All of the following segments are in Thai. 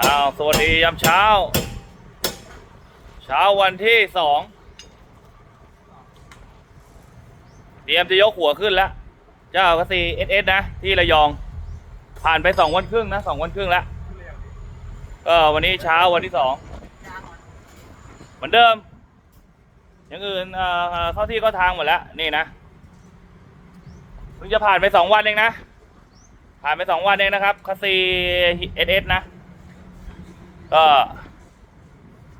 อ้าวสวัสดียามเช้า เช้าวันที่สองเตรียมจะยกหัวขึ้นแล้ว เจ้าคัสซีเอสเอสนะ ที่ระยอง ผ่านไปสองวันครึ่งนะสองวันครึ่งแล้วก็วันนี้เช้าวันที่สองเหมือนเดิม อย่างอื่นเข้าที่เข้าทางหมดแล้ว นี่นะเพิ่งจะผ่านไปสองวันเองนะ ผ่านไปสองวันเองนะครับคัสซีเอสเอสนะ ก็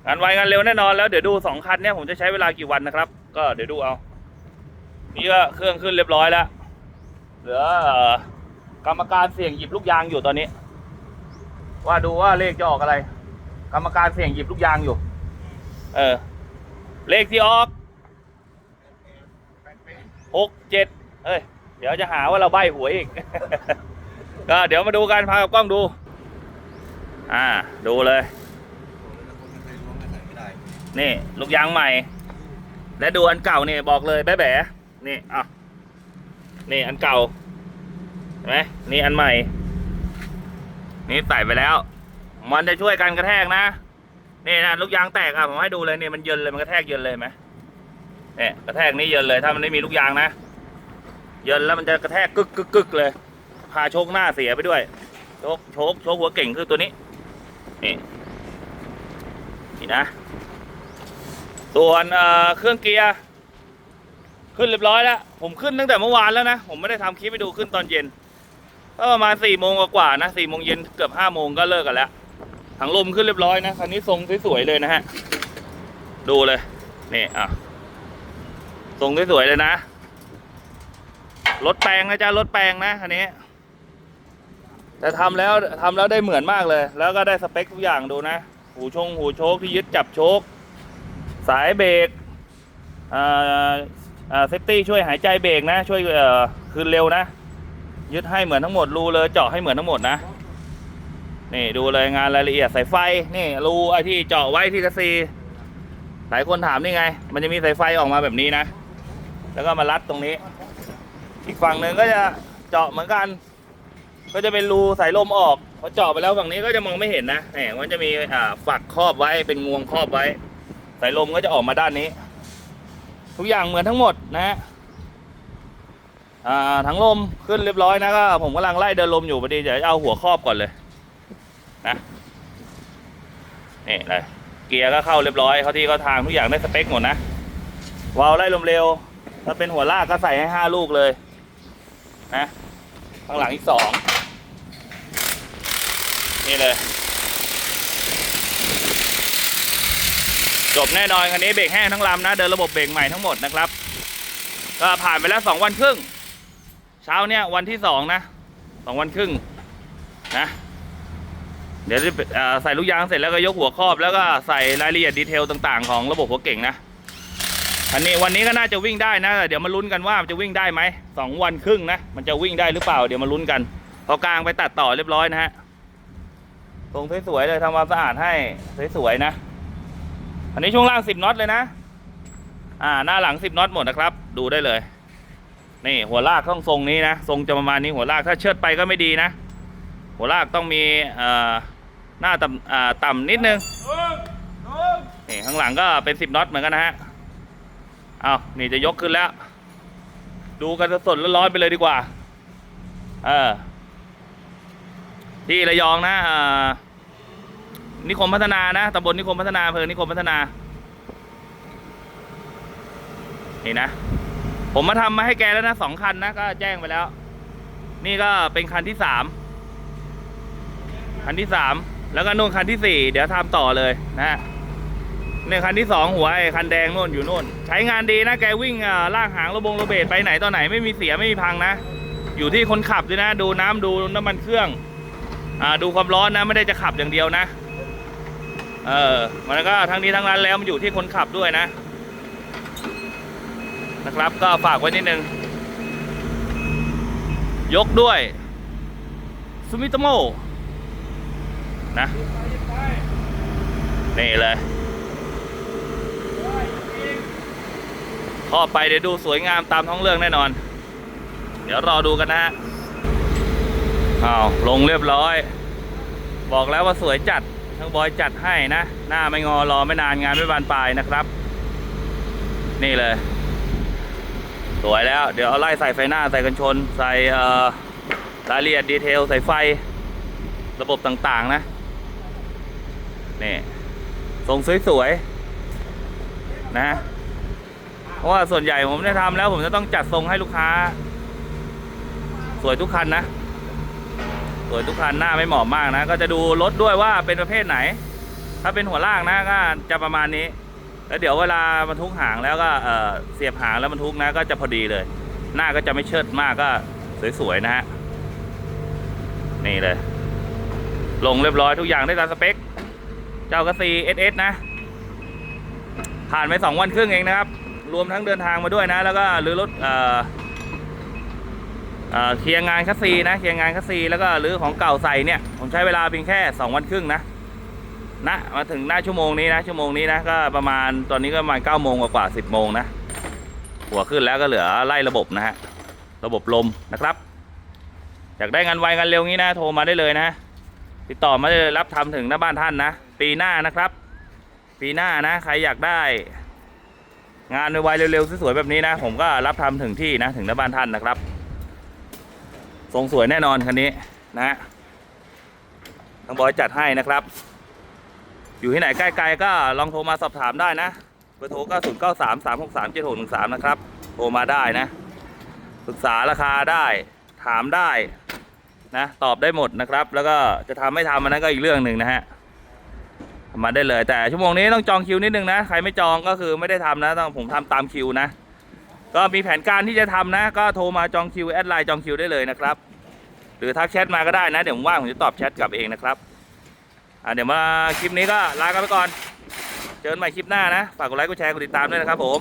งานไวงานเร็วแน่นอนแล้วเดี๋ยวดูสองคันเนี่ยผมจะใช้เวลากี่วันนะครับ ก็เดี๋ยวดูเอานี่ก็เครื่องขึ้นเรียบร้อยแล้วเหลือกรรมการเสี่ยงหยิบลูกยางอยู่ตอนนี้ ว่าดูว่าเลขจะออกอะไร กรรมการเสี่ยงหยิบลูกยางอยู่ เออ เลขที่ออกหกเจ็ดเอ้ย เดี๋ยวจะหาว่าเราใบหวยอีก ก็เดี๋ยวมาดูกันพากับกล้องดู อ่า ดูเลย นี่ ลูกยางใหม่ และดูอันเก่านี่บอกเลยแบ๊ะแบะนี่อะนี่อันเก่าเห็นไหมนี่อันใหม่ นี่ใส่ไปแล้ว มันจะช่วยกันกระแทกนะนี่นะลูกยางแตกอะผมให้ดูเลยเนี่ยมันเยินเลยมันกระแทกเยินเลยไหมเนี่ยกระแทกนี่เยินเลยถ้ามันไม่มีลูกยางนะเยินแล้วมันจะกระแทกกึกกึกกึกเลยพาโชคหน้าเสียไปด้วย โชคโชคโชคหัวเก่งคือตัวนี้ นี่นี่นะ ส่วนเครื่องเกียร์ขึ้นเรียบร้อยแล้ว ผมขึ้นตั้งแต่เมื่อวานแล้วนะ ผมไม่ได้ทำคลิปไปดูขึ้นตอนเย็น ก็ประมาณสี่โมงกว่าๆนะสี่โมงเย็นเกือบห้าโมงก็เลิกกันแล้วถังลมขึ้นเรียบร้อยนะคันนี้ทรงสวยๆเลยนะฮะ ดูเลย นี่อะทรงสวยๆเลยนะ รถแปลงนะจ๊ะรถแปลงนะคันนี้ แต่ทำแล้วทำแล้วได้เหมือนมากเลย แล้วก็ได้สเปคทุกอย่างดูนะ หูชงหูโชคที่ยึดจับโชคสายเบรกอ่าอ่าเซฟตี้ช่วยหายใจเบรกนะ ช่วยเอ่อคืนเร็วนะ ยึดให้เหมือนทั้งหมดรูเลยเจาะให้เหมือนทั้งหมดนะนี่ดูเลยงานรายละเอียดสายไฟนี่รูไอที่เจาะไว้ที่กระซีหลายคนถามนี่ไง มันจะมีสายไฟออกมาแบบนี้นะ แล้วก็มารัดตรงนี้ อีกฝั่งหนึ่งก็จะเจาะเหมือนกัน ก็จะเป็นรูสายลมออกพอเจาะไปแล้วฝั่งนี้ก็จะมองไม่เห็นนะแหมมันจะมีอ่าฝักครอบไว้เป็นงวงครอบไว้ สายลมก็จะออกมาด้านนี้ ทุกอย่างเหมือนทั้งหมดนะฮะอ่าถังลมขึ้นเรียบร้อยนะก็ผมกำลังไล่เดินลมอยู่พอดีเดี๋ยวจะเอาหัวครอบก่อนเลยนะนี่เลยเกียร์ก็เข้าเรียบร้อยเขาที่เขาทางทุกอย่างได้สเปคหมดนะวาล์วไล่ลมเร็ว ถ้าเป็นหัวลากก็ใส่ให้ห้าลูกเลยนะข้างหลังอีกสอง นี่เลย จบแน่นอนคันนี้เบรกแห้งทั้งลำนะ เดินระบบเบรกใหม่ทั้งหมดนะครับ ก็ผ่านไปแล้วสองวันครึ่ง เช้าเนี่ยวันที่สองนะสองวันครึ่งนะเดี๋ยวจะใส่ลูกยางเสร็จแล้วก็ยกหัวครอบแล้วก็ใส่รายละเอียดดีเทลต่างๆ ของระบบหัวเก่งนะอันนี้วันนี้ก็น่าจะวิ่งได้นะเดี๋ยวมาลุ้นกันว่ามันจะวิ่งได้ไหมสองวันครึ่งนะมันจะวิ่งได้หรือเปล่าเดี๋ยวมาลุ้นกันพอกลางไปตัดต่อเรียบร้อยนะฮะ ตรงสวยๆเลยทำความสะอาดให้สวยๆนะ อันนี้ช่วงล่างสิบน็อตเลยนะ อ่า หน้าหลังสิบน็อตหมดนะครับ ดูได้เลย นี่หัวลากต้องทรงนี้นะ ทรงจะประมาณนี้หัวลากถ้าเชิดไปก็ไม่ดีนะ หัวลากต้องมีอ่อหน้าต่ำอ่าต่ำนิดนึงนี่ข้างหลังก็เป็นสิบน็อตเหมือนกันนะฮะเอานี่จะยกขึ้นแล้ว ดูกันสดๆร้อนๆไปเลยดีกว่า เออ ที่ระยองนะนิคมพัฒนานะตำบลนิคมพัฒนาอำเภอนิคมพัฒนานี่นะ ผมมาทำมาให้แกแล้วนะสองคันนะก็แจ้งไปแล้ว นี่ก็เป็นคันที่สามคันที่สามแล้วก็นู่นคันที่สี่เดี๋ยวทำต่อเลยนะฮะเนี่ยคันที่สองหัวไอ้คันแดงนู่นอยู่นู่น ใช้งานดีนะแกวิ่งอ่าลากหางระบงระเบดไปไหนต่อไหนไม่มีเสียไม่มีพังนะ อยู่ที่คนขับด้วยนะ ดูน้ำดูน้ำมันเครื่อง ดูความร้อนนะไม่ได้จะขับอย่างเดียวนะ เออมันก็ทั้งนี้ทั้งนั้นแล้วมันอยู่ที่คนขับด้วยนะ นะครับก็ฝากไว้นิดนึง ยกด้วยซูมิโตโมนะนี่เลยพอไปเดี๋ยวดูสวยงามตามท้องเรื่องแน่นอน เดี๋ยวรอดูกันนะฮะ อ้าวลงเรียบร้อย บอกแล้วว่าสวยจัดทั้งบอยจัดให้นะ หน้าไม่งอรอไม่นานงานไม่บานปลายนะครับ นี่เลย สวยแล้ว เดี๋ยวเอาไล่ใส่ไฟหน้าใส่กันชน ใส่เอ่อรายละเอียดดีเทล ใส่ไฟ ระบบต่างๆนะ นี่ทรงสวยๆ นะ เพราะว่าส่วนใหญ่ผมจะทำแล้ว ผมจะต้องจัดทรงให้ลูกค้า สวยทุกคันนะ สวยทุกคันหน้าไม่เหมาะมากนะ ก็จะดูรถด้วยว่าเป็นประเภทไหน ถ้าเป็นหัวล่างนะก็จะประมาณนี้ แล้วเดี๋ยวเวลาบรรทุกหางแล้วก็เออเสียบหางแล้วบรรทุกนะก็จะพอดีเลย หน้าก็จะไม่เชิดมากก็สวยๆนะฮะนี่เลย ลงเรียบร้อยทุกอย่างได้ตามสเปค เจ้ากระซีเอสเอสนะ ผ่านไปสองวันครึ่งเองนะครับ รวมทั้งเดินทางมาด้วยนะ แล้วก็รื้อรถเอ่อ เเคลียร์งานคัสซีนะเคลียร์งานคัสซีแล้วก็รื้อของเก่าใส่เนี่ยผมใช้เวลาเพียงแค่สองวันครึ่งนะนะมาถึงหน้าชั่วโมงนี้นะชั่วโมงนี้นะก็ประมาณตอนนี้ก็ประมาณเก้าโมงกว่าสิบโมงนะหัวขึ้นแล้วก็เหลือไล่ระบบนะฮะระบบลมนะครับอยากได้งานไวงานเร็วงี้นะโทรมาได้เลยนะติดต่อมาได้เลยรับทำถึงหน้าบ้านท่านนะปีหน้านะครับ ปีหน้านะใครอยากได้ งานไวๆเร็วๆสวยๆแบบนี้นะ ผมก็รับทำถึงที่นะถึงหน้าบ้านท่านนะครับ ทรงสวยแน่นอนคันนี้นะฮะทางบอยจัดให้นะครับ อยู่ที่ไหนใกล้ๆก็ลองโทรมาสอบถามได้นะเบอร์โทรก็0 9 3 3 6 3 7 6 1 3 นะครับ โทรมาได้นะปรึกษาราคาได้ ถามได้นะ ตอบได้หมดนะครับ แล้วก็จะทำไม่ทำอันนั้นก็อีกเรื่องหนึ่งนะฮะมาได้เลยแต่ชั่วโมงนี้ต้องจองคิวนิดนึงนะ ใครไม่จองก็คือไม่ได้ทำนะ ต้องผมทำตามคิวนะ ก็มีแผนการที่จะทำนะ ก็โทรมาจองคิวแอดไลน์จองคิวได้เลยนะครับ หรือทักแชทมาก็ได้นะ เดี๋ยวผมว่างผมจะตอบแชทกลับเองนะครับอะเดี๋ยวมาคลิปนี้ก็ลากันไปก่อน เจอกันใหม่คลิปหน้านะ ฝากกดไลค์กดแชร์กดติดตามด้วยนะครับผม